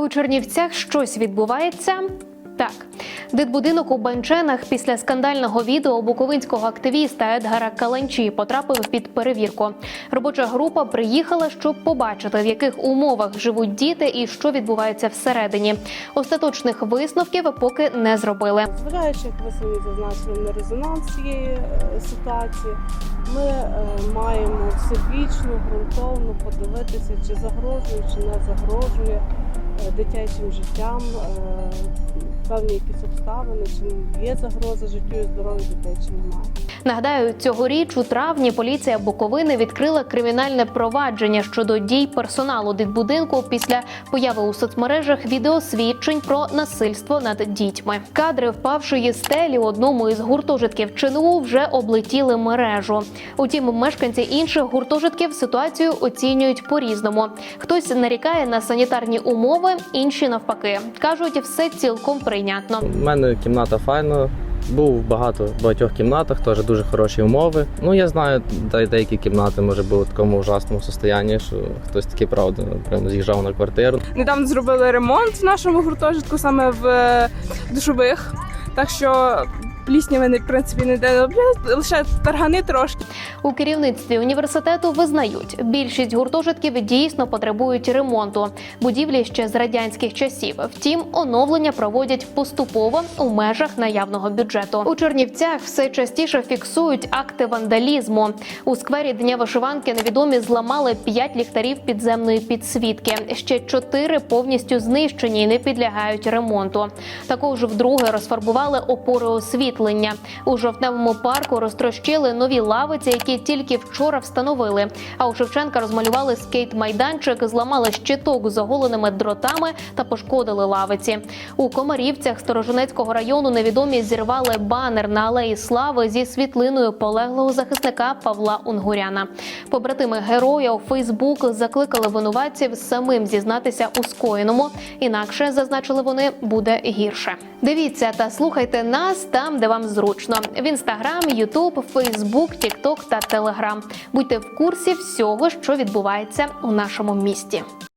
у Чернівцях щось відбувається. Так, дитбудинок у Банченах після скандального відео буковинського активіста Едгара Каланчі потрапив під перевірку. Робоча група приїхала, щоб побачити, в яких умовах живуть діти і що відбувається всередині. Остаточних висновків поки не зробили. Зважаючи, як ви самі зазначили, на резонанс цієї е, ситуації, ми е, маємо всебічно, ґрунтовно подивитися, чи загрожує, чи не загрожує дитячим життям е, певні якісь обставини, чи є загроза життю і здоров'ю дітей, чи немає. Нагадаю, цьогоріч у травні поліція Буковини відкрила кримінальне провадження щодо дій персоналу дитбудинку після появи у соцмережах відеосвідчень про насильство над дітьми. Кадри впавшої стелі одному із гуртожитків ЧНУ вже облетіли мережу. Утім, мешканці інших гуртожитків ситуацію оцінюють по-різному. Хтось нарікає на санітарні умови, інші навпаки кажуть, все цілком прийнятно. У мене кімната файна. Був багато в багатьох кімнатах, теж дуже хороші умови. Ну я знаю, де деякі кімнати може були в такому ужасному состоянні, що хтось таки правда прямо з'їжджав на квартиру. Недавно зробили ремонт в нашому гуртожитку саме в е, душових. Так що плісняви не в принципі не роблять, лише таргани трошки. У керівництві університету визнають, більшість гуртожитків дійсно потребують ремонту. Будівлі ще з радянських часів. Втім, оновлення проводять поступово у межах наявного бюджету. У Чернівцях все частіше фіксують акти вандалізму. У сквері Дня вишиванки невідомі зламали п'ять ліхтарів підземної підсвітки. Ще чотири повністю знищені і не підлягають ремонту. Також вдруге розфарбували опори освітлення. У жовтневому парку розтрощили нові лавиці, які тільки вчора встановили. А у Шевченка розмалювали скейт-майданчик, зламали щиток з оголеними дротами та пошкодили лавиці. У Комарівцях Сторожинецького району невідомі зірвали банер на алеї слави зі світлиною полеглого захисника Павла Унгуряна. Побратими героя у Фейсбук закликали винуватців самим зізнатися у скоєному. Інакше зазначили вони буде гірше. Дивіться та слухайте нас де вам зручно: в інстаграм, Ютуб, Фейсбук, Тікток та Телеграм. Будьте в курсі всього, що відбувається у нашому місті.